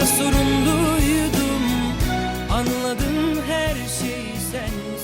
Saygı sorumluydum. Anladım her şeyi sen